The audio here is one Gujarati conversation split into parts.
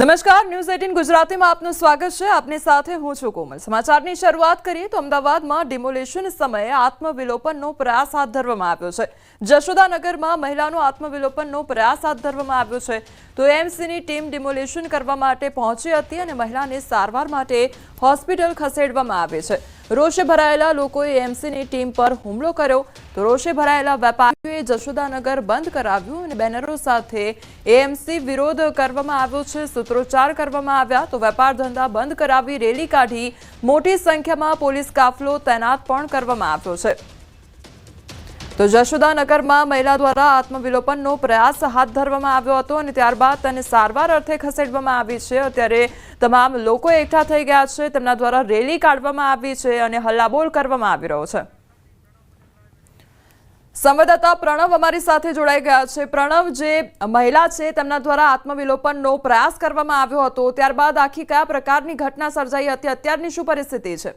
નમસ્કાર, ન્યૂઝ એટીન ગુજરાતીમાં આપનું સ્વાગત છે. આપની સાથે હું છું કોમલ. સમાચારની શરૂઆત કરીએ તો અમદાવાદમાં ડિમોલેશન સમયે આત્મવિલોપનનો પ્રયાસ હાથ ધરવામાં આવ્યો છે. જશોદાનગરમાં મહિલાનો આત્મવિલોપનનો પ્રયાસ હાથ ધરવામાં આવ્યો છે. તો એમસીની ટીમ ડિમોલેશન કરવા માટે પહોંચી હતી અને મહિલાને સારવાર માટે હોસ્પિટલ ખસેડવામાં આવે છે. રોષે ભરાયેલા લોકોએ એમસીની ટીમ પર હુમલો કર્યો તો રોષે ભરાયેલા વેપારીઓએ જશોદાનગર બંધ કરાવ્યું અને બેનરો સાથે એએમસી વિરોધ કરવામાં આવ્યો છે, સૂત્રોચ્ચાર કરવામાં આવ્યા તો વેપાર ધંધા બંધ કરાવી રેલી કાઢી મોટી સંખ્યામાં પોલીસ કાફલો તૈનાત પણ કરવામાં આવ્યો છે. તો જશોદાનગરમાં મહિલા દ્વારા આત્મવિલોપનનો પ્રયાસ હાથ ધરવામાં આવ્યો હતો અને ત્યારબાદ તેને સારવાર અર્થે ખસેડવામાં આવી છે. અત્યારે તમામ લોકો એકઠા થઈ ગયા છે. તેમના દ્વારા રેલી કાઢવામાં આવી છે અને હલ્લાબોલ કરવામાં આવી રહ્યો છે. સંવાદદાતા પ્રણવ અમારી સાથે જોડાઈ ગયા છે. પ્રણવ, જે મહિલા છે, તેમના દ્વારા આત્મવિલોપનનો પ્રયાસ કરવામાં આવ્યો હતો. ત્યારબાદ આખી કયા પ્રકારની ઘટના સર્જાઈ હતી? અત્યારની શું પરિસ્થિતિ છે?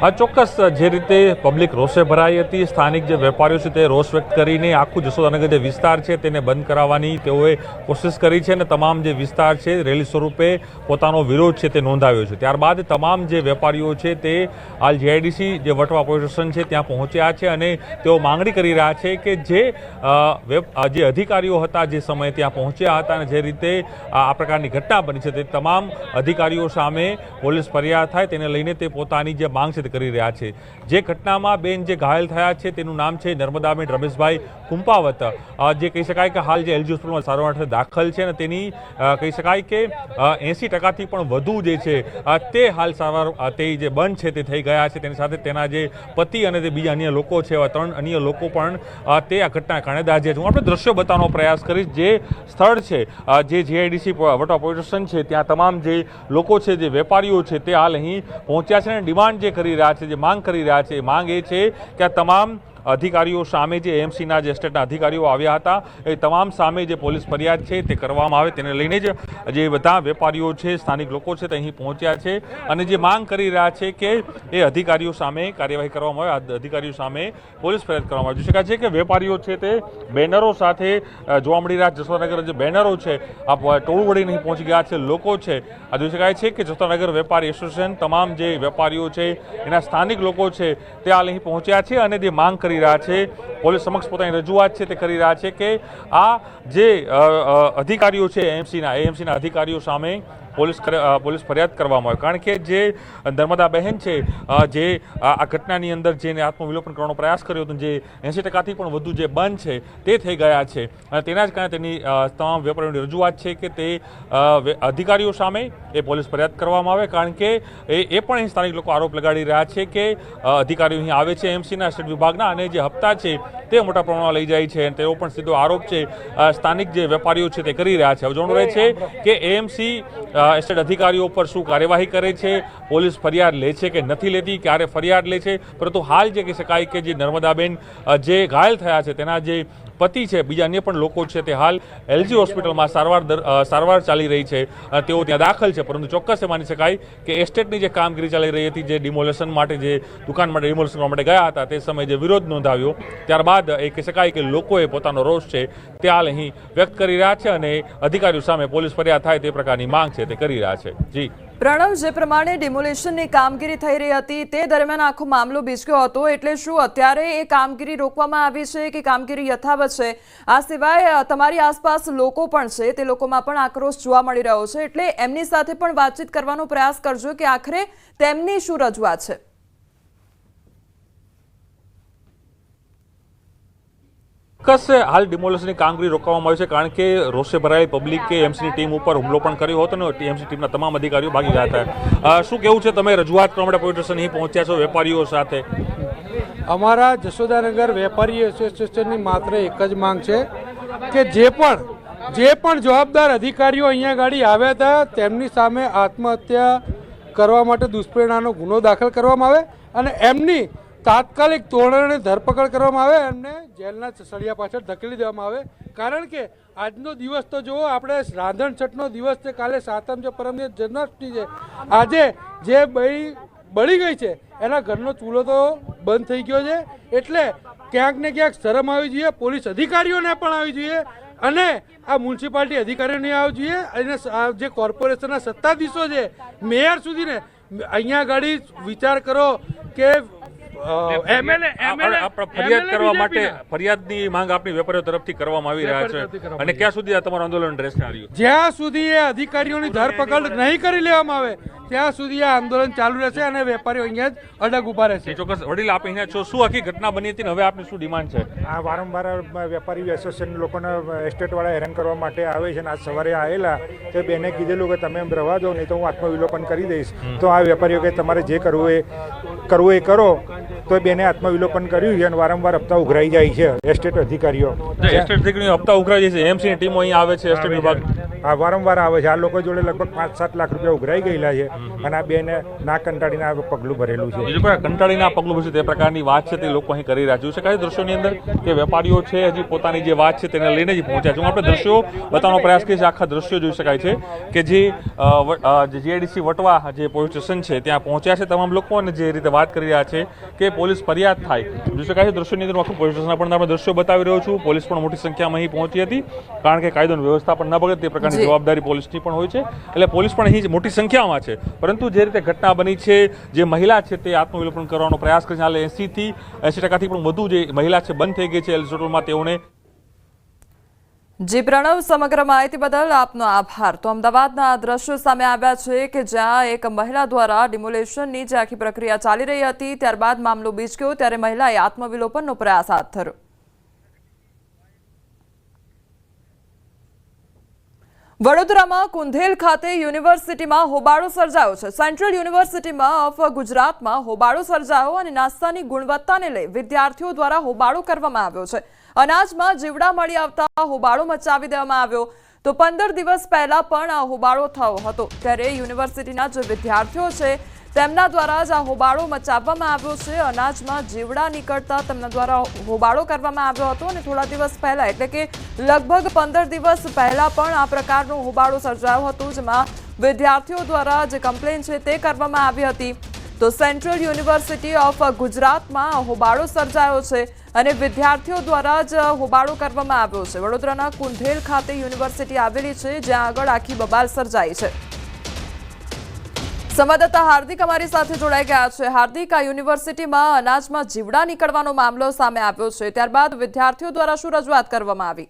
આ ચોક્કસ જે રીતે પબ્લિક રોષે ભરાઈ હતી, સ્થાનિક જે વેપારીઓ છે તે રોષ વ્યક્ત કરીને આખું જશોદાનગર જે વિસ્તાર છે તેને બંધ કરાવવાની તેઓએ કોશિશ કરી છે અને તમામ જે વિસ્તાર છે રેલી સ્વરૂપે પોતાનો વિરોધ છે તે નોંધાવ્યો છે. ત્યારબાદ તમામ જે વેપારીઓ છે તે હાલ જીઆઈડીસી જે વટવા પોલીસ છે ત્યાં પહોંચ્યા છે અને તેઓ માંગણી કરી રહ્યા છે કે જે જે અધિકારીઓ હતા જે સમયે ત્યાં પહોંચ્યા હતા અને જે રીતે આ પ્રકારની ઘટના બની છે તે તમામ અધિકારીઓ સામે પોલીસ ફરિયાદ થાય તેને લઈને તે પોતાની જે માંગ છે કરી રહ્યા છે. જે ઘટનામાં બેન જે ઘાયલ થયા છે, તેનું નામ છે નર્મદાબેન રમેશભાઈ કુંપાવત. જે કહી શકાય કે હાલ જે એલજી હોસ્પિટલમાં સારવાર દાખલ છે અને તેની કહી શકાય કે એંસી ટકાથી પણ વધુ જે છે તે હાલ સારવાર તે જે બંધ છે તે થઈ ગયા છે. તેની સાથે તેના જે પતિ અને તે બીજા અન્ય લોકો છે, એવા ત્રણ અન્ય લોકો પણ તે આ ઘટના કારણે દાજ્યા છે. હું આપણે દ્રશ્યો બતાવવાનો પ્રયાસ કરીશ. જે સ્થળ છે જે જીઆઈડીસી વટવા પોલીસ સ્ટેશન છે, ત્યાં તમામ જે લોકો છે, જે વેપારીઓ છે, તે હાલ અહીં પહોંચ્યા છે અને ડિમાન્ડ જે કરી રહ્યા છે જે માંગ કરી રહ્યા છે એ માંગ એ છે કે આ તમામ અધિકારીઓ સામે જે એમસીના જે સ્ટેટના અધિકારીઓ આવ્યા હતા, એ તમામ સામે જે પોલીસ ફરિયાદ છે તે કરવામાં આવે તેને લઈને જ જે બધા વેપારીઓ છે, સ્થાનિક લોકો છે તે અહીં પહોંચ્યા છે અને જે માંગ કરી રહ્યા છે કે એ અધિકારીઓ સામે કાર્યવાહી કરવામાં આવે અધિકારીઓ સામે પોલીસ ફરિયાદ કરવામાં આવે. શકાય છે કે વેપારીઓ છે તે બેનરો સાથે જોવા મળી રહ્યા જસવાનગર જે બેનરો છે, આ ટોળું વળી અહીં પહોંચી ગયા છે લોકો છે. આ જોઈ શકાય છે કે જસવાનગર વેપારી એસોસિએશન તમામ જે વેપારીઓ છે, એના સ્થાનિક લોકો છે, તે હાલ અહીં પહોંચ્યા છે અને જે માંગ કરી રહ્યા છે. પોલીસ સમક્ષ પોતાની રજૂઆત છે તે કરી રહ્યા છે કે આ જે અધિકારીઓ છે એમસીના એએમસીના અધિકારીઓ સામે પોલીસ પોલીસ ફરિયાદ કરવામાં આવે. કારણ કે જે નર્મદા બહેન છે જે આ ઘટનાની અંદર જેને આત્મવિલોપન કરવાનો પ્રયાસ કર્યો હતો, જે એંસી ટકાથી પણ વધુ જે બંધ છે, તે થઈ ગયા છે. અને તેના જ કારણે તેની તમામ વેપારીઓની રજૂઆત છે કે તે અધિકારીઓ સામે એ પોલીસ ફરિયાદ કરવામાં આવે. કારણ કે એ એ પણ અહીં સ્થાનિક લોકો આરોપ લગાડી રહ્યા છે કે અધિકારીઓ અહીં આવે છે એમસીના, સ્ટેટ વિભાગના, અને જે હપ્તા છે તે મોટા પ્રમાણમાં લઈ જાય છે. અને તેઓ પણ સીધો આરોપ છે સ્થાનિક જે વેપારીઓ છે તે કરી રહ્યા છે. હવે જોવાનું રહે છે કે એએમસી એસ્ટેટ અધિકારીઓ પર શું કાર્યવાહી કરે છે? પોલીસ ફરિયાદ લે છે કે નથી લેતી? ક્યારે ફરિયાદ લે છે? પરંતુ હાલ જે કહી શકાય કે જે નર્મદાબેન જે ઘાયલ થયા છે, તેના જે પતિ છે બીજા અન્ય પણ લોકો છે તે હાલ એલજી હોસ્પિટલમાં સારવાર સારવાર ચાલી રહી છે તેઓ ત્યાં દાખલ છે, પરંતુ ચોક્કસ એ માની શકાય કે એસ્ટેટની જે કામગીરી ચાલી રહી હતી, જે ડિમોલેશન માટે, જે દુકાન માટે, ડિમોલેશન કરવા માટે ગયા હતા, તે સમયે જે વિરોધ નોંધાવ્યો, ત્યારબાદ એ કહી શકાય કે લોકોએ પોતાનો રોષ છે, તે હાલ અહીં વ્યક્ત કરી રહ્યા છે અને અધિકારીઓ સામે પોલીસ ફરિયાદ થાય તે પ્રકારની માંગ છે, તે કરી રહ્યા છે. જી. પ્રણવ જે પ્રમાણે ડિમોલેશનની કામગીરી થઈ રહી હતી, તે દરમિયાન આખો મામલો બીજક્યો હતો. એટલે શું અત્યારે એ કામગીરી રોકવામાં આવી છે કે કામગીરી યથાવત છે? આ સિવાય તમારી આસપાસ લોકો પણ છે, તે લોકોમાં પણ આક્રોશ જોવા મળી રહ્યો છે. એટલે એમની સાથે પણ વાતચીત કરવાનો પ્રયાસ કરજો કે આખરે તેમની શું રજૂઆત છે? ચોક્કસ હાલ ડિમોલેશનની કામગીરી રોકવામાં આવી છે, કારણ કે રોષે ભરાયેલી પબ્લિકે એમસીની ટીમ ઉપર હુમલો પણ કર્યો હતો ને એમસી ટીમના તમામ અધિકારીઓ ભાગી ગયા હતા. શું કેવું છે? તમે રજૂઆત કરવા માટે પોલીસ સ્ટેશન અહીં પહોંચ્યા છો, વેપારીઓ સાથે? અમારા જશોદાનગર વેપારી એસોસિએશનની માત્ર એક જ માંગ છે કે જે પણ જે પણ જવાબદાર અધિકારીઓ અહીંયા ગાડી આવ્યા હતા, તેમની સામે આત્મહત્યા કરવા માટે દુષ્પ્રેરણાનો ગુનો દાખલ કરવામાં આવે અને એમની તાત્કાલિક ધોરણે ધરપકડ કરવામાં આવે એમને જેલના સળિયા પાછળ ધકેલી દેવામાં આવે. કારણ કે આજનો દિવસ તો જુઓ, આપણે રાંધણ છઠનો દિવસ છે, કાલે સાતમ છે, પરમ જન્માષ્ટમી છે. આજે જે બળી બળી ગઈ છે, એના ઘરનો ચૂલો તો બંધ થઈ ગયો છે. એટલે ક્યાંક ને ક્યાંક શરમ આવી જોઈએ, પોલીસ અધિકારીઓને પણ આવી જોઈએ અને આ મ્યુનિસિપાલિટી અધિકારીઓને આવવું જોઈએ. અને જે કોર્પોરેશનના સત્તાધીશો છે, મેયર સુધીને અહીંયા આગળ વિચાર કરો કે ફરિયાદ કરવા માટે ફરિયાદની માંગ આપણી વેપારીઓ તરફથી કરવામાં આવી રહ્યા છે. અને ક્યાં સુધી આ તમારું આંદોલન રહેશે જ્યાં સુધી એ અધિકારીઓની ધરપકડ નહીં કરી લેવામાં આવે ત્યાં સુધી આ આંદોલન ચાલુ રહેશે અને વેપારીઓ અહીંયા જ અડગ ઊભા રહેશે. ચોક્કસ વડીલ આપ અહીંયા છો. શું આખી ઘટના બની હતી ને હવે આપની શું ડિમાન્ડ છે? આ વારંવાર વેપારી એસોસિએશન લોકોને એસ્ટેટવાળા હેરાન કરવા માટે આવે છે અને આજ સવારે આવેલા તે બેને કીધેલું કે તમે એમ રવા દો નહીં તો હું આત્મવિલોપન કરી દઈશ. તો આ વેપારીઓ કે તમારે જે કરવું એ કરવું એ કરો. તો બેને આત્મવિલોપન કર્યું છે અને વારંવાર હપ્તા ઉઘરાઈ જાય છે એસ્ટેટ અધિકારીઓ. એસ્ટેટ અધિકારીઓ હપ્તા ઉઘરાઈ છે એમસીની ટીમો અહીં આવે છે એસ્ટેટ વિભાગ. આ વારંવાર આવે છે. આ લોકો જોડે લગભગ પાંચ સાત લાખ રૂપિયા ઉઘરાઈ ગયેલા છે અને આ બેને ના કંટાળીને આ પગલું ભરેલું છે. બીજું કોઈ કંટાળીને આ પગલું ભરશે તે પ્રકારની વાત છે તે લોકો અહીં કરી રહ્યા છે. જોઈ શકાય છે દ્રશ્યોની અંદર? કે વેપારીઓ છે હજી પોતાની જે વાત છે તેને લઈને જ પહોંચ્યા છે. હું આપણે દ્રશ્યો બતાવવાનો પ્રયાસ કરીએ આખા દ્રશ્યો જોઈ શકાય છે કે જે જીઆઈડીસી વટવા જે પોલીસ સ્ટેશન છે ત્યાં પહોંચ્યા છે તમામ લોકો અને જે રીતે વાત કરી રહ્યા છે કે પોલીસ ફરિયાદ થાય. જોઈ શકાય છે દ્રશ્યોની અંદર આખું પોલીસ સ્ટેશન પણ આપણે દ્રશ્યો બતાવી રહ્યો છું. પોલીસ પણ મોટી સંખ્યામાં અહીં પહોંચી હતી કારણ કે કાયદો વ્યવસ્થા પણ ન બગડે તે પ્રકારની જવાબદારી પોલીસની પણ હોય છે. એટલે પોલીસ પણ અહીં જ મોટી સંખ્યામાં છે. પરંતુ જે રીતે ઘટના બની છે જે મહિલા છે તે આત્મવિલોપન કરવાનો પ્રયાસ કરે છે. હાલ એંસીથી એંસી ટકાથી પણ વધુ જે મહિલા છે બંધ થઈ ગઈ છે. એલિઝોટોલમાં તેઓને જી પ્રણવ, સમગ્ર માહિતી બદલ આપનો આભાર. તો અમદાવાદના દ્રશ્યો સામે આવ્યા છે કે જ્યાં એક મહિલા દ્વારા ડિમોલેશનની જે આખી પ્રક્રિયા ચાલી રહી હતી, ત્યારબાદ મામલો બીચક્યો ત્યારે મહિલાએ આત્મવિલોપનનો પ્રયાસ હાથ ધર્યો. વડોદરામાં કુંધેલ ખાતે યુનિવર્સિટીમાં હોબાળો સર્જાયો છે. સેન્ટ્રલ યુનિવર્સિટીમાં ઓફ ગુજરાતમાં હોબાળો સર્જાયો અને નાસ્તાની ગુણવત્તાને લઈ વિદ્યાર્થીઓ દ્વારા હોબાળો કરવામાં આવ્યો છે. અનાજમાં જીવડા મળી આવતા હોબાળો મચાવી દેવામાં આવ્યો. તો પંદર દિવસ પહેલા પણ આ હોબાળો થયો હતો. ત્યારે યુનિવર્સિટીના જે વિદ્યાર્થીઓ છે તેમના દ્વારા જ આ હોબાળો મચાવવામાં આવ્યો છે. અનાજમાં જીવડા નીકળતા તેમના દ્વારા હોબાળો કરવામાં આવ્યો હતો અને થોડા દિવસ પહેલા, એટલે કે લગભગ પંદર દિવસ પહેલા પણ આ પ્રકારનો હોબાળો સર્જાયો હતો, જેમાં વિદ્યાર્થીઓ દ્વારા જે કમ્પ્લેન છે તે કરવામાં આવી હતી. તો સેન્ટ્રલ યુનિવર્સિટી ઓફ ગુજરાતમાં હોબાળો સર્જાયો છે અને વિદ્યાર્થીઓ દ્વારા જ હોબાળો કરવામાં આવ્યો છે. વડોદરાના કુંધેલ ખાતે યુનિવર્સિટી આવેલી છે, જ્યાં આગળ આખી બબાલ સર્જાઈ છે. સંવાદદાતા હાર્દિક અમારી સાથે જોડાઈ ગયા છે. હાર્દિક, આ યુનિવર્સિટીમાં અનાજમાં જીવડા નીકળવાનો મામલો સામે આવ્યો છે. ત્યારબાદ વિદ્યાર્થીઓ દ્વારા શું રજૂઆત કરવામાં આવી?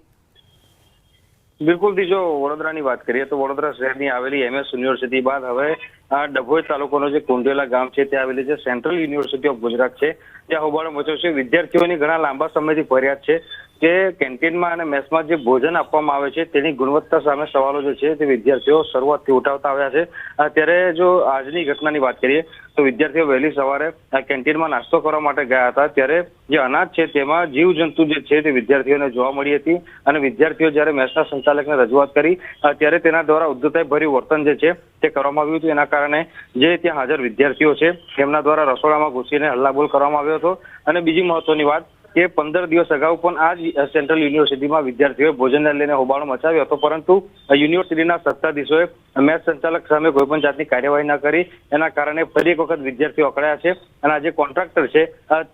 બિલકુલ જો વડોદરાની વાત કરીએ તો વડોદરા શહેરની આવેલી એમએસ યુનિવર્સિટી બાદ હવે આ ડભોઈ તાલુકાનો જે કુંડેલા ગામ છે, ત્યાં આવેલી જે સેન્ટ્રલ યુનિવર્સિટી ઓફ ગુજરાત છે. ત્યાં હોબાળો મચ્યો છે. વિદ્યાર્થીઓની ઘણા લાંબા સમયથી ફરિયાદ છે. કે કેન્ટીનમાં અને મેસમાં જે ભોજન આપવામાં આવે છે, તેની ગુણવત્તા સામે સવાલો જે છે તે વિદ્યાર્થીઓ શરૂઆતથી ઉઠાવતા આવ્યા છે. અત્યારે ત્યારે જો આજની ઘટનાની વાત કરીએ, તો વિદ્યાર્થીઓ વહેલી સવારે કેન્ટીનમાં નાસ્તો કરવા માટે ગયા હતા. ત્યારે જે અનાજ છે તેમાં જીવજંતુ જે છે તે વિદ્યાર્થીઓને જોવા મળી હતી અને વિદ્યાર્થીઓ જ્યારે મેસના સંચાલકને રજૂઆત કરી ત્યારે તેના દ્વારા ઉદ્ધતાય ભર્યું વર્તન જે છે તે કરવામાં આવ્યું હતું. એના કારણે જે ત્યાં હાજર વિદ્યાર્થીઓ છે, તેમના દ્વારા રસોડામાં ઘૂસીને હલ્લાબોલ કરવામાં આવ્યો હતો. અને બીજી મહત્વની વાત કે પંદર દિવસ અગાઉ પણ આ જ સેન્ટ્રલ યુનિવર્સિટીમાં વિદ્યાર્થીઓએ ભોજનને લઈને હોબાળો મચાવ્યો હતો, પરંતુ યુનિવર્સિટીના સત્તાધીશોએ મેથ સંચાલક સામે કોઈ પણ જાતની કાર્યવાહી ન કરી. એના કારણે ફરી એક વખત વિદ્યાર્થીઓ અકળાયા છે અને આ જે કોન્ટ્રાક્ટર છે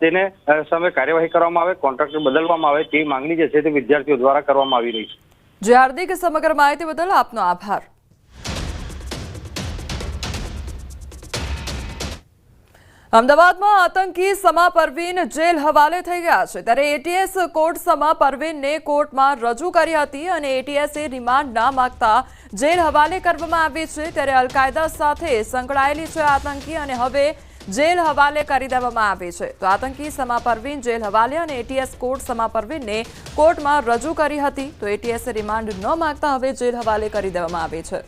તેને સામે કાર્યવાહી કરવામાં આવે, કોન્ટ્રાક્ટર બદલવામાં આવે તેવી માંગણી જે છે તે વિદ્યાર્થીઓ દ્વારા કરવામાં આવી રહી છે. જે હાર્દિક, સમગ્ર માહિતી બદલ આપનો આભાર. અમદાવાદમાં આતંકી સમા પરવીન જેલ હવાલે થઈ ગયા છે. ત્યારે એટીએસ કોર્ટ સમા પરવીનને કોર્ટમાં રજૂ કરી હતી અને એટીએસે રિમાન્ડ ના માગતા જેલ હવાલે કરવામાં આવી છે. ત્યારે અલકાયદા સાથે સંકળાયેલી છે આતંકી અને હવે જેલ હવાલે કરી દેવામાં આવી છે. તો આતંકી સમા પરવીન જેલ હવાલે અને એટીએસ કોર્ટ સમા પરવીનને કોર્ટમાં રજૂ કરી હતી. તો એટીએસે રિમાન્ડ ન માગતા હવે જેલ હવાલે કરી દેવામાં આવી છે.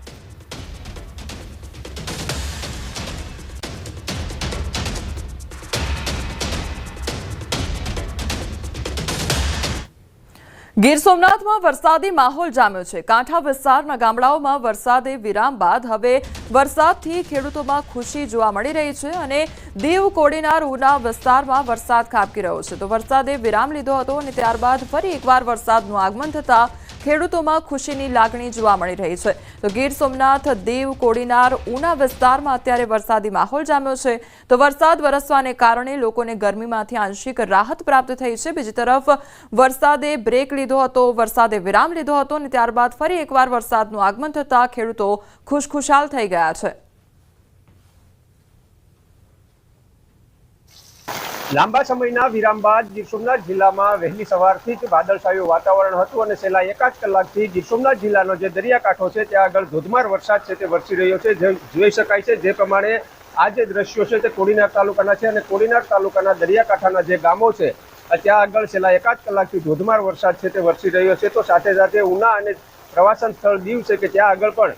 ગીર સોમનાથમાં વરસાદી માહોલ જામ્યો છે. કાંઠા વિસ્તારના ગામડાઓમાં વરસાદે વિરામ બાદ હવે વરસાદથી ખેડૂતોમાં ખુશી જોવા મળી રહી છે અને દીવ કોડીનાર ઉના વિસ્તારમાં વરસાદ ખાબકી રહ્યો છે. તો વરસાદે વિરામ લીધો હતો અને ત્યારબાદ ફરી એકવાર વરસાદનું આગમન થતા ખેડૂતોમાં ખુશીની લાગણી જોવા મળી રહી છે. તો ગીર સોમનાથ, દીવ, કોડીનાર, ઉના વિસ્તારમાં અત્યારે વરસાદી માહોલ જામ્યો છે. તો વરસાદ વરસવાને કારણે લોકોને ગરમીમાંથી આંશિક રાહત પ્રાપ્ત થઈ છે. બીજી તરફ, વરસાદે બ્રેક લીધો હતો, વરસાદે વિરામ લીધો હતો અને ત્યારબાદ ફરી એકવાર વરસાદનું આગમન થતાં ખેડૂતો ખુશખુશાલ થઈ ગયા છે. લાંબા સમયના વિરામ બાદ ગીર સોમનાથ જિલ્લામાં વહેલી સવારથી જ વાદળછાયું વાતાવરણ હતું અને છેલ્લા એકાદ કલાકથી ગીર સોમનાથ જિલ્લાનો જે દરિયાકાંઠો છે, ત્યાં આગળ ધોધમાર વરસાદ છે તે વરસી રહ્યો છે. જે જોઈ શકાય છે જે પ્રમાણે આ જે દ્રશ્યો છે તે કોડીનાર તાલુકાના છે અને કોડીનાર તાલુકાના દરિયાકાંઠાના જે ગામો છે, ત્યાં આગળ છેલ્લા એકાદ કલાકથી ધોધમાર વરસાદ છે તે વરસી રહ્યો છે. તો સાથે સાથે ઉના અને પ્રવાસન સ્થળ દીવ છે કે ત્યાં આગળ પણ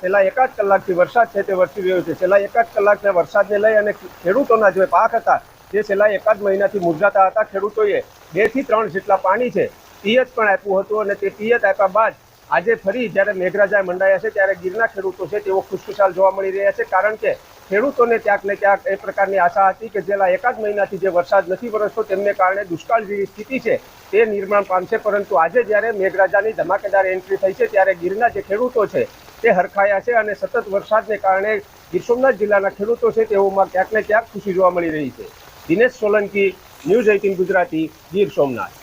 છેલ્લા એકાદ કલાકથી વરસાદ છે તે વરસી રહ્યો છે. છેલ્લા એકાદ કલાકના વરસાદને લઈ અને ખેડૂતોના જે પાક હતા જે છેલ્લા એકાદ મહિનાથી મુરઝાતા હતા ખેડૂતોએ બેથી ત્રણ જેટલા પાણી છે, પિયત પણ આપ્યું હતું અને તે પિયત આપ્યા બાદ આજે ફરી જ્યારે મેઘરાજાએ મંડાયા છે ત્યારે ગીરના ખેડૂતો છે તેઓ ખુશખુશાલ જોવા મળી રહ્યા છે કારણ કે ખેડૂતોને ક્યાંક ને ક્યાંક એ પ્રકારની આશા હતી કે છેલ્લા એકાદ મહિનાથી જે વરસાદ નથી વરસતો તેમને કારણે દુષ્કાળ જેવી સ્થિતિ છે તે નિર્માણ પામશે, પરંતુ આજે જ્યારે મેઘરાજાની ધમાકેદાર એન્ટ્રી થઈ છે ત્યારે ગીરના જે ખેડૂતો છે તે હરખાયા છે અને સતત વરસાદને કારણે ગીર સોમનાથ જિલ્લાના ખેડૂતો છે તેઓમાં ક્યાંક ને ક્યાંક ખુશી જોવા મળી રહી છે. Dinesh Solanki, news eighteen Gujarati, Gir Somnath.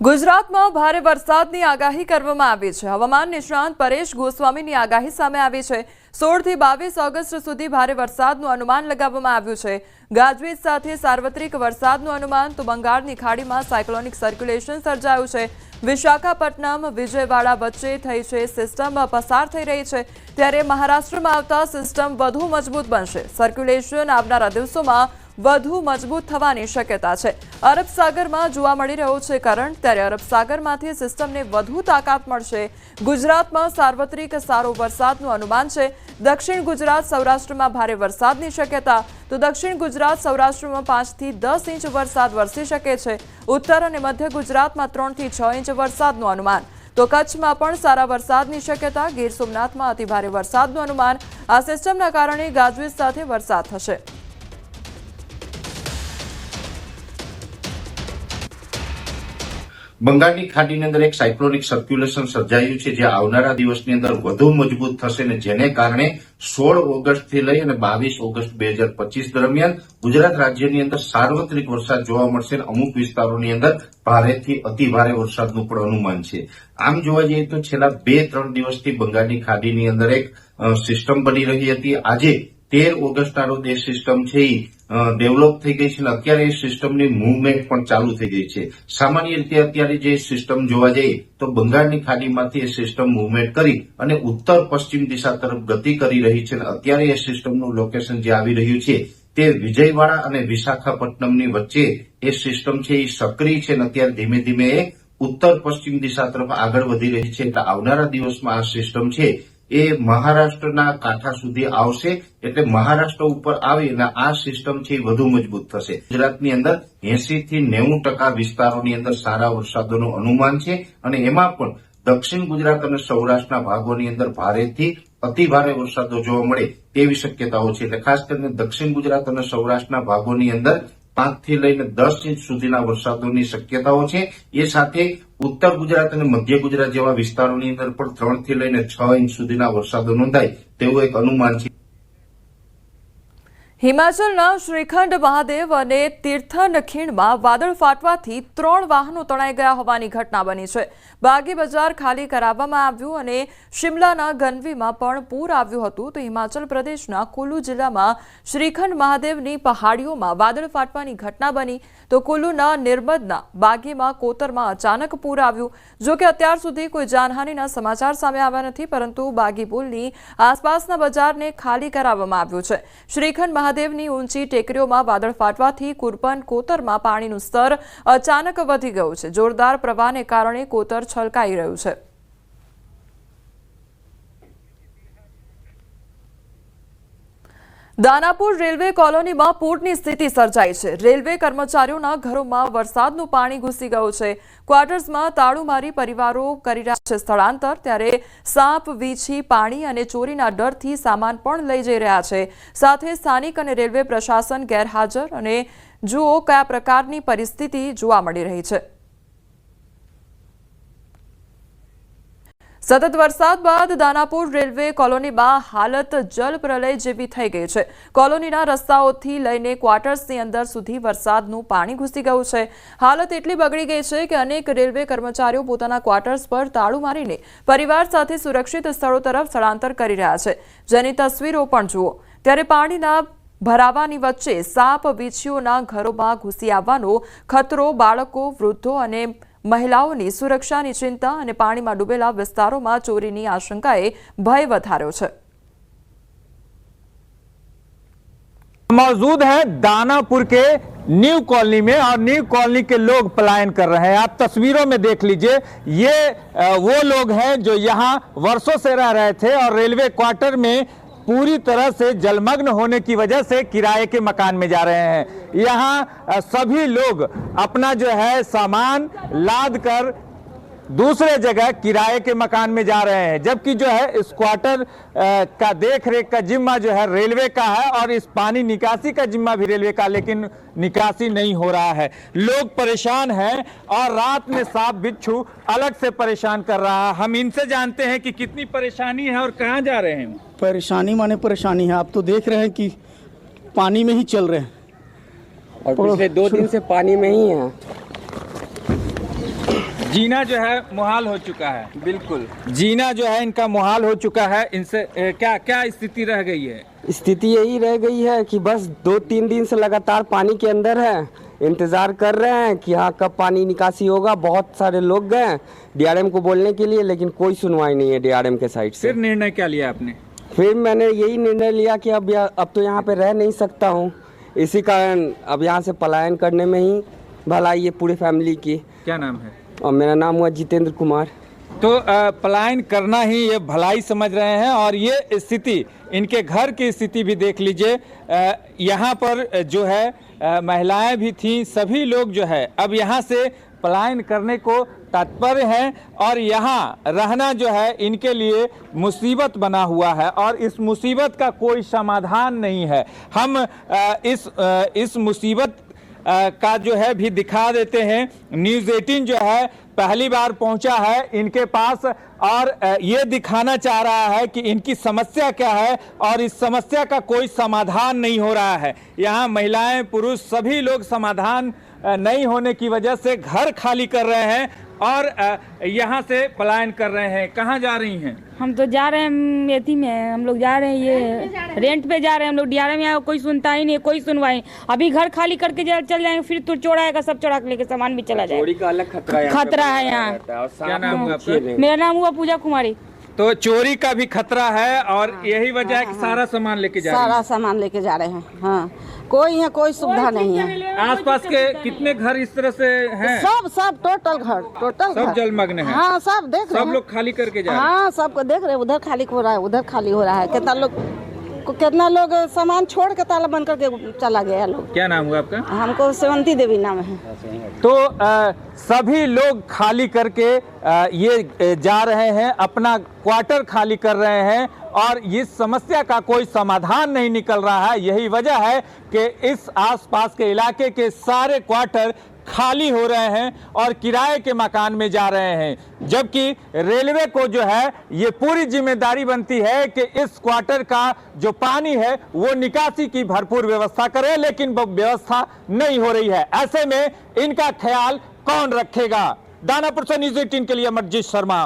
ગુજરાતમાં ભારે વરસાદની આગાહી કરવામાં આવી છે. હવામાન નિષ્ણાંત પરેશ ગોસ્વામીની આગાહી સામે આવી છે. સોળથી બાવીસ ઓગસ્ટ સુધી ભારે વરસાદનું અનુમાન લગાવવામાં આવ્યું છે. ગાજવીજ સાથે સાર્વત્રિક વરસાદનું અનુમાન તો બંગાળની ખાડીમાં સાયક્લોનિક સર્ક્યુલેશન સર્જાયું છે. વિશાખાપટ્ટનમ, વિજયવાડા વચ્ચે થઈ છે સિસ્ટમ પસાર થઈ રહી છે. ત્યારે મહારાષ્ટ્રમાં આવતા સિસ્ટમ વધુ મજબૂત બનશે. સર્ક્યુલેશન આવનારા દિવસોમાં વધુ મજબૂત થવાની શક્યતા છે. અરબ સાગરમાં જોવા મળી રહ્યો છે કરંટ. ત્યારે અરબ સાગરમાંથી સિસ્ટમને વધુ તાકાત મળશે. ગુજરાતમાં સાર્વત્રિક સારો વરસાદનું અનુમાન છે. દક્ષિણ ગુજરાત સૌરાષ્ટ્રમાં ભારે વરસાદની શક્યતા. તો દક્ષિણ ગુજરાત સૌરાષ્ટ્રમાં પાંચથી દસ ઇંચ વરસાદ વરસી શકે છે. ઉત્તર અને મધ્ય ગુજરાતમાં ત્રણથી છ ઇંચ વરસાદનું અનુમાન. તો કચ્છમાં પણ સારા વરસાદની શક્યતા. ગીર સોમનાથમાં અતિભારે વરસાદનું અનુમાન. આ સિસ્ટમના કારણે ગાજવીજ સાથે વરસાદ થશે. બંગાળની ખાડીની અંદર એક સાયક્લોનિક સર્ક્યુલેશન સર્જાયું છે, જે આવનારા દિવસની અંદર વધુ મજબૂત થશે અને જેને કારણે સોળ ઓગસ્ટથી લઈ અને બાવીસ ઓગસ્ટ બે હજાર પચીસ દરમિયાન ગુજરાત રાજ્યની અંદર સાર્વત્રિક વરસાદ જોવા મળશે અને અમુક વિસ્તારોની અંદર ભારેથી અતિ ભારે વરસાદનું પણ અનુમાન છે. આમ જોવા જઈએ તો છેલ્લા બે ત્રણ દિવસથી બંગાળની ખાડીની અંદર એક સિસ્ટમ બની રહી હતી. આજે તેર ઓગસ્ટના રોજ એ સિસ્ટમ છે એ ડેવલપ થઈ ગઈ છે અને અત્યારે એ સિસ્ટમની મુવમેન્ટ પણ ચાલુ થઈ ગઈ છે. સામાન્ય રીતે અત્યારે જે સિસ્ટમ જોવા જઈએ, તો બંગાળની ખાડીમાંથી એ સિસ્ટમ મુવમેન્ટ કરી અને ઉત્તર પશ્ચિમ દિશા તરફ ગતિ કરી રહી છે અને અત્યારે એ સિસ્ટમનું લોકેશન જે આવી રહ્યું છે, તે વિજયવાડા અને વિશાખાપટ્ટનમની વચ્ચે એ સિસ્ટમ છે એ સક્રિય છે અને અત્યારે ધીમે ધીમે એ ઉત્તર પશ્ચિમ દિશા તરફ આગળ વધી રહી છે. એટલે આવનારા દિવસમાં આ સિસ્ટમ છે એ મહારાષ્ટ્રના કાંઠા સુધી આવશે, એટલે મહારાષ્ટ્ર ઉપર આવી અને આ સિસ્ટમ છે એ વધુ મજબૂત થશે. ગુજરાતની અંદર એસી થી નેવું ટકા વિસ્તારોની અંદર સારા વરસાદોનું અનુમાન છે, અને એમાં પણ દક્ષિણ ગુજરાત અને સૌરાષ્ટ્રના ભાગોની અંદર ભારેથી અતિ ભારે વરસાદો જોવા મળે તેવી શક્યતાઓ છે. એટલે ખાસ કરીને દક્ષિણ ગુજરાત અને સૌરાષ્ટ્રના ભાગોની અંદર પાંચથી લઈને દસ ઇંચ સુધીના વરસાદોની શક્યતાઓ છે. એ સાથે ઉત્તર ગુજરાત અને મધ્ય ગુજરાત જેવા વિસ્તારોની અંદર પણ ત્રણથી લઈને છ ઇંચ સુધીના વરસાદો નોંધાય તેવું એક અનુમાન છે. હિમાચલના શ્રીખંડ મહાદેવ અને તીર્થન ખીણમાં વાદળ ફાટવાથી ત્રણ વાહનો તણાઈ ગયા હોવાની ઘટના બની છે. બાગી બજાર ખાલી કરાવવામાં આવ્યું અને શિમલાના ગનવીમાં પણ પૂર આવ્યું હતું. તો હિમાચલ પ્રદેશના કુલુ જિલ્લામાં શ્રીખંડ મહાદેવની પહાડીઓમાં વાદળ ફાટવાની ઘટના બની. તો કુલુના નિર્મદના બાગીમાં કોતરમાં અચાનક પૂર આવ્યું. જોકે અત્યાર સુધી કોઈ જાનહાનિના સમાચાર સામે આવ્યા નથી, પરંતુ બાગી પુલની આસપાસના બજારને ખાલી કરાવવામાં આવ્યું છે. શ્રીખંડ મહાદેવની ઊંચી ટેકરીઓમાં વાદળ ફાટવાથી કુરપન કોતરમાં પાણીનું સ્તર અચાનક વધી ગયું છે. જોરદાર પ્રવાહને કારણે કોતર છલકાઈ રહ્યું છે. દાનાપુર રેલવે કોલોનીમાં પૂરની સ્થિતિ સર્જાઈ છે. રેલવે કર્મચારીઓના ઘરોમાં વરસાદનું પાણી ઘૂસી ગયું છે. ક્વાર્ટર્સમાં તાળું મારી પરિવારો કરી રહ્યા છે સ્થળાંતર, ત્યારે સાપ, વીછી, પાણી અને ચોરીના ડરથી સામાન પણ લઈ જઈ રહ્યા છે. સાથે સ્થાનિક અને રેલવે પ્રશાસન ગેરહાજર અને જુઓ કયા પ્રકારની પરિસ્થિતિ જોવા મળી રહી છે. સતત વરસાદ બાદ દાનાપુર રેલવે કોલોનીમાં હાલત જલ પ્રલય જેવી થઈ ગઈ છે. કોલોનીના રસ્તાઓથી લઈને ક્વાર્ટર્સની અંદર સુધી વરસાદનું પાણી ઘૂસી ગયું છે. હાલત એટલી બગડી ગઈ છે કે અનેક રેલવે કર્મચારીઓ પોતાના ક્વાર્ટર્સ પર તાળું મારીને પરિવાર સાથે સુરક્ષિત સ્થળો તરફ સ્થળાંતર કરી રહ્યા છે. જેની તસવીરો પણ જુઓ. ત્યારે પાણીના ભરાવાની વચ્ચે સાપ, વીછીઓના ઘરોમાં ઘૂસી આવવાનો ખતરો બાળકો, વૃદ્ધો અને મહિલાઓની સુરક્ષાની ચિંતા અને પાણીમાં ડૂબેલા વિસ્તારોમાં ચોરીની આશંકાએ ભય વધાર્યો છે मौजूद हैं दानापुर के न्यू कॉलोनी में और न्यू कॉलोनी के लोग पलायन कर रहे हैं आप तस्वीरों में देख लीजिए ये अ, वो लोग हैं जो यहाँ वर्षों से रह रहे थे और रेलवे क्वार्टर में पूरी तरह से जलमग्न होने की वजह से किराए के मकान में जा रहे हैं यहाँ अ, सभी लोग अपना जो है सामान लाद कर दूसरे जगह किराए के मकान में जा रहे हैं जबकि जो है इस क्वार्टर का देख रेख का जिम्मा जो है रेलवे का है और इस पानी निकासी का जिम्मा भी रेलवे का लेकिन निकासी नहीं हो रहा है। लोग परेशान हैं और रात में सांप बिच्छू अलग से परेशान कर रहा है। हम इनसे जानते हैं कि कितनी परेशानी है और कहाँ जा रहे हैं। परेशानी माने परेशानी है। आप तो देख रहे हैं कि पानी में ही चल रहे हैं। और पिछले दो दिन से पानी में ही है। जीना जो है मुहाल हो चुका है। बिल्कुल। जीना जो है इनका मुहाल हो चुका है। इनसे ए, क्या क्या स्थिति रह गई है? स्थिति यही रह गई है कि बस दो तीन दिन से लगातार पानी के अंदर है। इंतज़ार कर रहे हैं कि हाँ कब पानी निकासी होगा। बहुत सारे लोग गए डीआरएम को बोलने के लिए लेकिन कोई सुनवाई नहीं है डीआरएम के साइड से। फिर निर्णय क्या लिया आपने? फिर मैंने यही निर्णय लिया कि अब या, अब तो यहाँ पे रह नहीं सकता हूँ। इसी कारण अब यहाँ से पलायन करने में ही भलाई है पूरी फैमिली की। क्या नाम है? और मेरा नाम हुआ जितेंद्र कुमार। तो पलायन करना ही ये भलाई समझ रहे हैं और ये स्थिति, इनके घर की स्थिति भी देख लीजिए। यहाँ पर जो है महिलाएँ भी थीं, सभी लोग जो है, अब यहाँ से पलायन करने को तात्पर्य है और यहाँ रहना जो है, इनके लिए मुसीबत बना हुआ है और इस मुसीबत का कोई समाधान नहीं है। हम इस इस मुसीबत का जो है भी दिखा देते हैं। न्यूज़ 18 जो है, पहली बार पहुँचा है इनके पास और ये दिखाना चाह रहा है कि इनकी समस्या क्या है और इस समस्या का कोई समाधान नहीं हो रहा है। यहाँ महिलाएँ, पुरुष सभी लोग समाधान नहीं होने की वजह से घर खाली कर रहे हैं। और यहाँ से पलायन कर रहे हैं। कहाँ जा रही हैं? हम तो जा रहे हैं मेथी में हम लोग जा रहे हैं ये रेंट पे जा रहे हैं। हम लोग। डीआरएम में आए कोई सुनता ही नहीं कोई सुनवाई नहीं। अभी घर खाली करके जा- चल जाएँगे फिर तो चोर आएगा सब चोरा के लेके सामान भी चला जाएगा। चोरी का अलग खतरा है यहाँ। है यहाँ। तो है। मेरा नाम हुआ पूजा कुमारी। तो चोरी का भी खतरा है और हाँ, यही वजह है कि सारा सामान लेके जा रही सारा सामान लेके जा रहे हैं हाँ। कोई है कोई सुविधा नहीं है। आसपास के कितने घर इस तरह से हैं? सब सब टोटल घर टोटल सब जलमग्न है। हाँ सब देख रहे सब लोग खाली करके जा रहे हैं। हाँ सबको देख रहे हैं उधर खाली हो रहा है उधर खाली हो रहा है। कितना लोग को- कितना लोग सामान छोड़ के ताला बंद करके चला गया लोग। क्या नाम हुआ आपका? हमको सेवंती देवी नाम है। तो अ, सभी लोग खाली करके अ, ये जा रहे हैं अपना क्वार्टर खाली कर रहे हैं और इस समस्या का कोई समाधान नहीं निकल रहा है। यही वजह है कि इस आसपास के इलाके के सारे क्वार्टर खाली हो रहे हैं और किराए के मकान में जा रहे हैं। जबकि रेलवे को जो है, ये पूरी ज़िम्मेदारी बनती है कि इस क्वार्टर का जो पानी है, वो निकासी की भरपूर व्यवस्था करे, लेकिन व्यवस्था नहीं हो रही है। ऐसे में इनका ख्याल कौन रखेगा? दानापुर से न्यूज़ एटीन के लिए मरजीत शर्मा।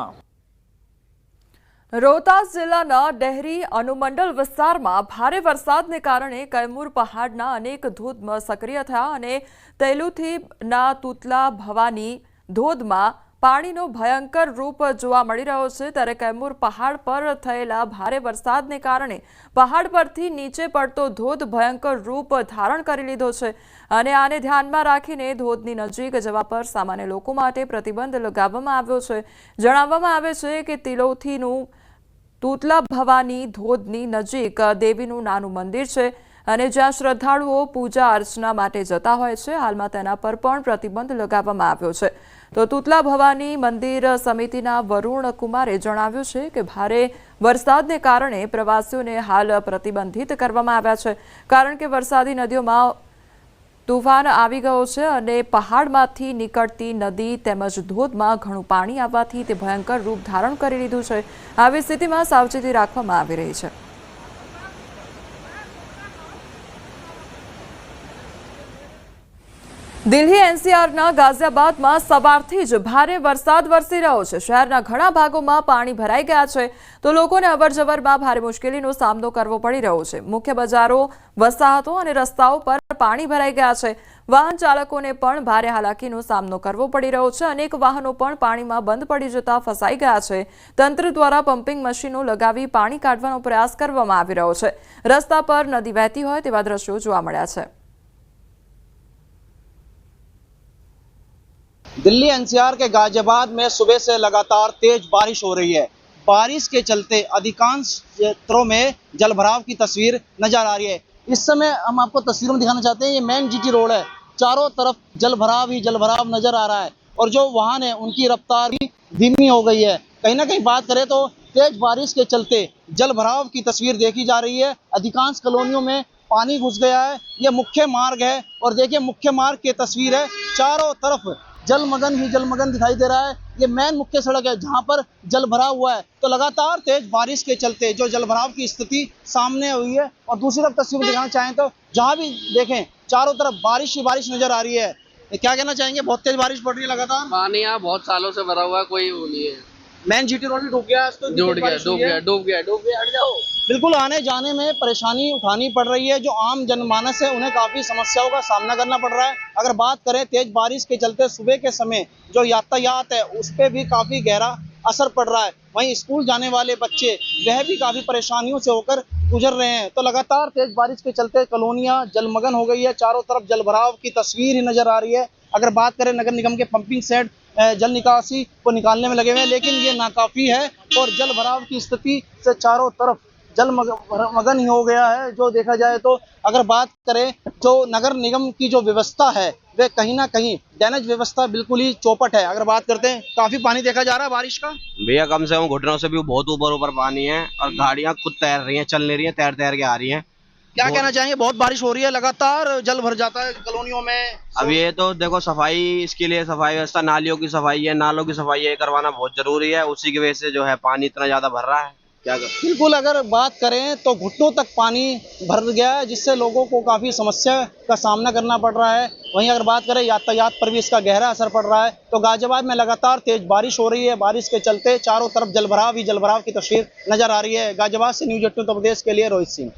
રોહતાસ જિલ્લાના ડહેરી અનુમંડળ વિસ્તારમાં ભારે વરસાદને કારણે કૈમૂર પહાડના અનેક ધોધ સક્રિય થયા અને તૈલુથીના તૂતલા ભવાની ધોધમાં પાણીનો ભયંકર રૂપ જોવા મળી રહ્યો છે. ત્યારે કૈમૂર પહાડ પર થયેલા ભારે વરસાદને કારણે પહાડ પરથી નીચે પડતો ધોધ ભયંકર રૂપ ધારણ કરી લીધો છે અને આને ધ્યાનમાં રાખીને ધોધની નજીક જવા પર સામાન્ય લોકો માટે પ્રતિબંધ લગાવવામાં આવ્યો છે. જણાવવામાં આવે છે કે તિલોથીનું તૂતલા ભવાની ધોધની નજીક દેવીનું નાનું મંદિર છે અને જ્યાં શ્રદ્ધાળુઓ પૂજા અર્ચના માટે જતા હોય છે. હાલમાં તેના પર પણ પ્રતિબંધ લગાવવામાં આવ્યો છે. તો તૂતલા ભવાની મંદિર સમિતિના વરુણ કુમારે જણાવ્યું છે કે ભારે વરસાદને કારણે પ્રવાસીઓને હાલ પ્રતિબંધિત કરવામાં આવ્યા છે. કારણ કે વરસાદી નદીઓમાં તોફાન આવી ગયો છે અને પહાડમાંથી નીકળતી નદી તેમજ ધોધમાં ઘણું પાણી આવવાથી તે ભયંકર રૂપ ધારણ કરી લીધું છે. આવી સ્થિતિમાં સાવચેતી રાખવામાં આવી રહી છે. દિલ્હી એનસીઆરના ગાઝિયાબાદમાં સવારથી જ ભારે વરસાદ વરસી રહ્યો છે. શહેરના ઘણા ભાગોમાં પાણી ભરાઈ ગયા છે. તો લોકોને અવરજવરમાં ભારે મુશ્કેલીનો સામનો કરવો પડી રહ્યો છે. મુખ્ય બજારો, વસાહતો અને રસ્તાઓ પર પાણી ભરાઈ ગયા છે. વાહન ચાલકોને પણ ભારે હાલાકીનો સામનો કરવો પડી રહ્યો છે. અનેક વાહનો પણ પાણીમાં બંધ પડી જતા ફસાઈ ગયા છે. તંત્ર દ્વારા પમ્પિંગ મશીનો લગાવી પાણી કાઢવાનો પ્રયાસ કરવામાં આવી રહ્યો છે. રસ્તા પર નદી વહેતી હોય તેવા દ્રશ્યો જોવા મળ્યા છે. दिल्ली एनसीआर के गाजियाबाद में सुबह से लगातार तेज बारिश हो रही है। बारिश के चलते अधिकांश क्षेत्रों में जल भराव की तस्वीर नज़र आ रही है। इस समय हम आपको तस्वीरों में दिखाना चाहते हैं, ये मेन जीटी रोड है। चारों तरफ़ जल भराव ही जल भराव नज़र आ रहा है और जो वाहन है, उनकी रफ्तार भी धीमी हो गई है। कहीं ना कहीं बात करें तो तेज बारिश के चलते जल भराव की तस्वीर देखी जा रही है। अधिकांश कॉलोनियों में पानी घुस गया है। ये मुख्य मार्ग है और देखिए, मुख्य मार्ग की तस्वीर है। चारों तरफ़ जलमगन ही जलमगन दिखाई दे रहा है। ये मेन मुख्य सड़क है जहाँ पर जल भरा हुआ है। तो लगातार तेज बारिश के चलते जो जल भराव की स्थिति सामने हुई है। और दूसरी तरफ़ तस्वीर दिखाना चाहें तो जहाँ भी देखें चारों तरफ़ बारिश ही बारिश नज़र आ रही है। ये क्या कहना चाहेंगे? बहुत तेज बारिश पड़ रही है लगातार। पानी यहाँ बहुत सालों से भरा हुआ है कोई वो नहीं है। मेन जीटी रोड भी डूब गया तो। डूब गया डूब गया डूब गया डूब गया हट जाओ। बिल्कुल आने जाने में परेशानी उठानी पड़ रही है, जो आम जनमानस है, उन्हें काफ़ी समस्याओं का सामना करना पड़ रहा है। अगर बात करें तेज बारिश के चलते सुबह के समय जो यातायात है, उस पर भी काफ़ी गहरा असर पड़ रहा है। वहीं स्कूल जाने वाले बच्चे, वह भी काफ़ी परेशानियों से होकर गुजर रहे हैं। तो लगातार तेज बारिश के चलते कॉलोनियाँ जलमगन हो गई है, चारों तरफ़ जल की तस्वीर ही नज़र आ रही है। अगर बात करें नगर निगम के पंपिंग सेट जल निकासी को निकालने में लगे हुए हैं, लेकिन ये नाकाफी है और जल भराव की स्थिति से चारों तरफ़ जल मगन ही हो गया है जो देखा जाए तो अगर बात करें जो नगर निगम की जो व्यवस्था है वे कहीं ना कहीं ड्रेनेज व्यवस्था बिल्कुल ही चौपट है। अगर बात करते हैं काफ़ी पानी देखा जा रहा है बारिश का? भैया कम से कम घुटनों से भी बहुत ऊपर ऊपर पानी है और गाड़ियाँ खुद तैर रही हैं चल नहीं रही हैं तैर तैर के आ रही हैं। क्या कहना चाहेंगे? बहुत बारिश हो रही है लगातार जल भर जाता है कॉलोनियों में। अब ये तो देखो सफ़ाई इसके लिए सफ़ाई व्यवस्था नालियों की सफ़ाई है नालों की सफ़ाई है करवाना बहुत ज़रूरी है उसी की वजह से जो है पानी इतना ज़्यादा भर रहा है। क्या कर बिल्कुल, अगर बात करें तो घुटनों तक पानी भर गया है, जिससे लोगों को काफ़ी समस्या का सामना करना पड़ रहा है। वहीं अगर बात करें यातायात पर भी इसका गहरा असर पड़ रहा है तो गाजियाबाद में लगातार तेज बारिश हो रही है। बारिश के चलते चारों तरफ़ जलभराव ही जलभराव की तस्वीर नज़र आ रही है। गाजियाबाद से न्यूज़ एट्टी उत्तर प्रदेश के लिए रोहित सिंह।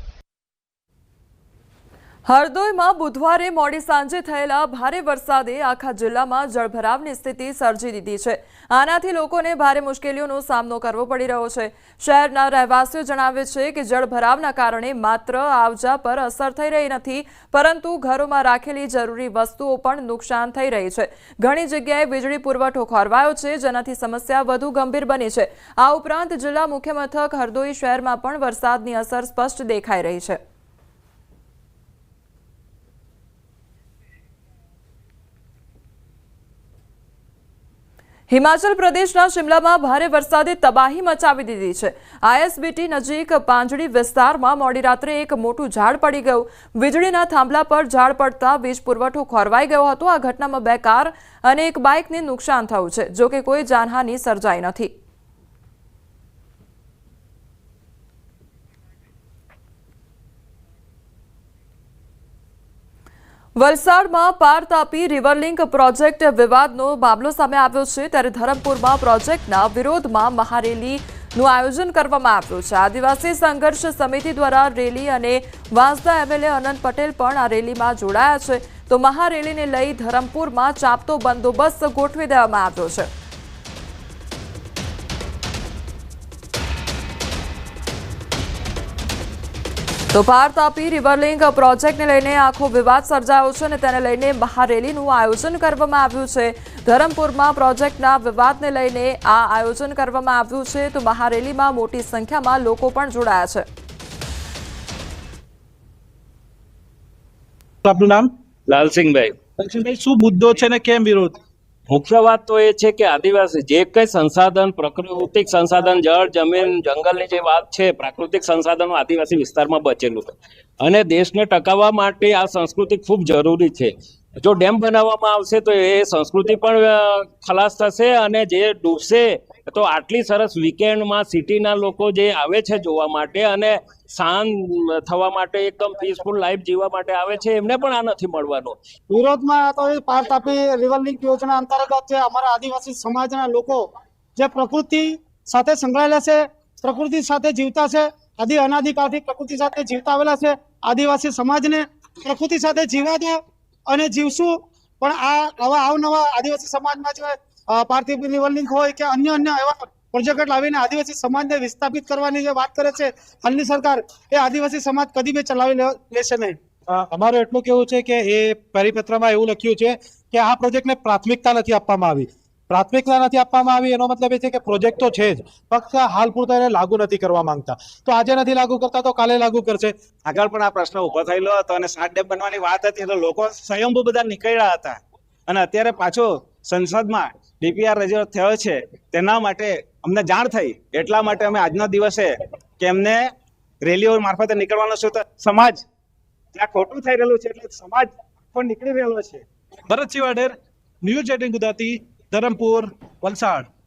હરદોઈમાં બુધવારે મોડી સાંજે થયેલા ભારે વરસાદે આખા જિલ્લામાં જળભરાવની સ્થિતિ સર્જી દીધી છે. આનાથી લોકોને ભારે મુશ્કેલીઓનો સામનો કરવો પડી રહ્યો છે. શહેરના રહેવાસીઓ જણાવે છે કે જળભરાવના કારણે માત્ર આવજા પર અસર થઈ રહી નથી, પરંતુ ઘરોમાં રાખેલી જરૂરી વસ્તુઓ પણ નુકસાન થઈ રહી છે. ઘણી જગ્યાએ વીજળી પુરવઠો ખોરવાયો છે, જેનાથી સમસ્યા વધુ ગંભીર બની છે. આ ઉપરાંત જિલ્લા મુખ્ય મથક હરદોઈ શહેરમાં પણ વરસાદની અસર સ્પષ્ટ દેખાઈ રહી છે. હિમાચલ પ્રદેશના શિમલામાં ભારે વરસાદે તબાહી મચાવી દીધી છે. આઈએસબીટી નજીક પાંજડી વિસ્તારમાં મોડી રાત્રે એક મોટું ઝાડ પડી ગયું. વીજળીના થાંભલા પર ઝાડ પડતા વીજ પુરવઠો ખોરવાઈ ગયો હતો. આ ઘટનામાં બે કાર અને એક બાઇકને નુકસાન થયું છે, જોકે કોઈ જાનહાનિ સર્જાઈ નથી. વલસાડમાં પાર તાપી રિવરલિંક પ્રોજેક્ટ વિવાદનો મામલો સામે આવ્યો છે ત્યારે ધરમપુરમાં પ્રોજેક્ટના વિરોધમાં મહારેલીનું આયોજન કરવામાં આવ્યું છે. આદિવાસી સંઘર્ષ સમિતિ દ્વારા રેલી અને વાંસદા એમએલએ અનંત પટેલ પણ આ રેલીમાં જોડાયા છે. તો મહારેલીને લઈ ધરમપુરમાં ચાંપતો બંદોબસ્ત ગોઠવી દેવામાં આવ્યો છે. તો પાર તાપી રિવરલિંક પ્રોજેક્ટને લઈને આખો વિવાદ સર્જાયો છે અને તેને લઈને મહારેલીનું આયોજન કરવામાં આવ્યું છે. ધરમપુરમાં પ્રોજેક્ટના વિવાદને લઈને આ આયોજન કરવામાં આવ્યું છે તો મહારેલીમાં મોટી સંખ્યામાં લોકો પણ જોડાયા છે. આપનું નામ? લાલસિંહભાઈ. લાલસિંહભાઈ શું મુદ્દો છે ને કેમ વિરોધ? મુખ્ય વાત તો એ છે કે આદિવાસી જે કંઈ સંસાધન, પ્રાકૃતિક સંસાધન, જળ, જમીન, જંગલની જે વાત છે, પ્રાકૃતિક સંસાધનો આદિવાસી વિસ્તારમાં બચેલું છે. અને દેશને ટકાવવા માટે આ સંસ્કૃતિ ખૂબ જરૂરી છે. જો ડેમ બનાવવામાં આવશે તો એ સંસ્કૃતિ પણ ખલાસ થશે અને જે ડૂબશે તો આટલી સરસ વીકેન્ડમાં સિટીના લોકો જે આવે છે જોવા માટે અને શાંત થવા માટે એકદમ પીસફુલ લાઈફ જીવવા માટે આવે છે, એમને પણ આ નથી મળવાનું. વિરોધમાં તો પાર તાપી રિવર યોજના અંતર્ગત જે અમારા આદિવાસી સમાજના લોકો જે પ્રકૃતિ સાથે સંકળાયેલા છે, પ્રકૃતિ સાથે જીવતા છે, આદિ અનાદિકાળથી પ્રકૃતિ સાથે જીવતા આવેલા છે, આદિવાસી સમાજને પ્રકૃતિ સાથે જીવવા દો અને જીવશું પણ આ આવા અવનવા આદિવાસી સમાજમાં જે પાર્થિવ લિંક હોય કે અન્ય અન્ય એવા પ્રોજેક્ટ લાવીને આદિવાસી સમાજને વિસ્થાપિત કરવાની જે વાત કરે છે, હાલની સરકાર એ આદિવાસી સમાજ કદી બી ચલાવી લેશે નહીં. અમારું એટલું કેવું છે કે એ પરિપત્રમાં એવું લખ્યું છે કે આ પ્રોજેક્ટને પ્રાથમિકતા નથી આપવામાં આવી. પ્રાથમિકતા નથી આપવામાં આવી, એનો મતલબ એ છે કે પ્રોજેક્ટ તો છે જ, ફક્ત હાલ પૂરતા એને લાગુ નથી કરવા માંગતા. તો આજે નથી લાગુ કરતા, તો કાલે લાગુ કરશે. આગળ પણ આ પ્રશ્ન ઊભો થયેલો હતો અને સાત ડેમ બનવાની વાત હતી, એટલે લોકો સ્વયંભૂ બધા નીકળ્યા હતા. અને અત્યારે પાછો સંસદમાં ડીપીઆર રજૂ થયો છે, તેના માટે અમને જાણ થઈ. એટલા માટે અમે આજના દિવસે કે એમને રેલીઓ મારફતે નીકળવાનો છે. તો સમાજ ત્યાં ખોટું થઈ રહેલું છે, એટલે સમાજ પણ નીકળી રહેલો છે. Bharatsinh Vader, news eighteen Gujarati Dharampur Valsad.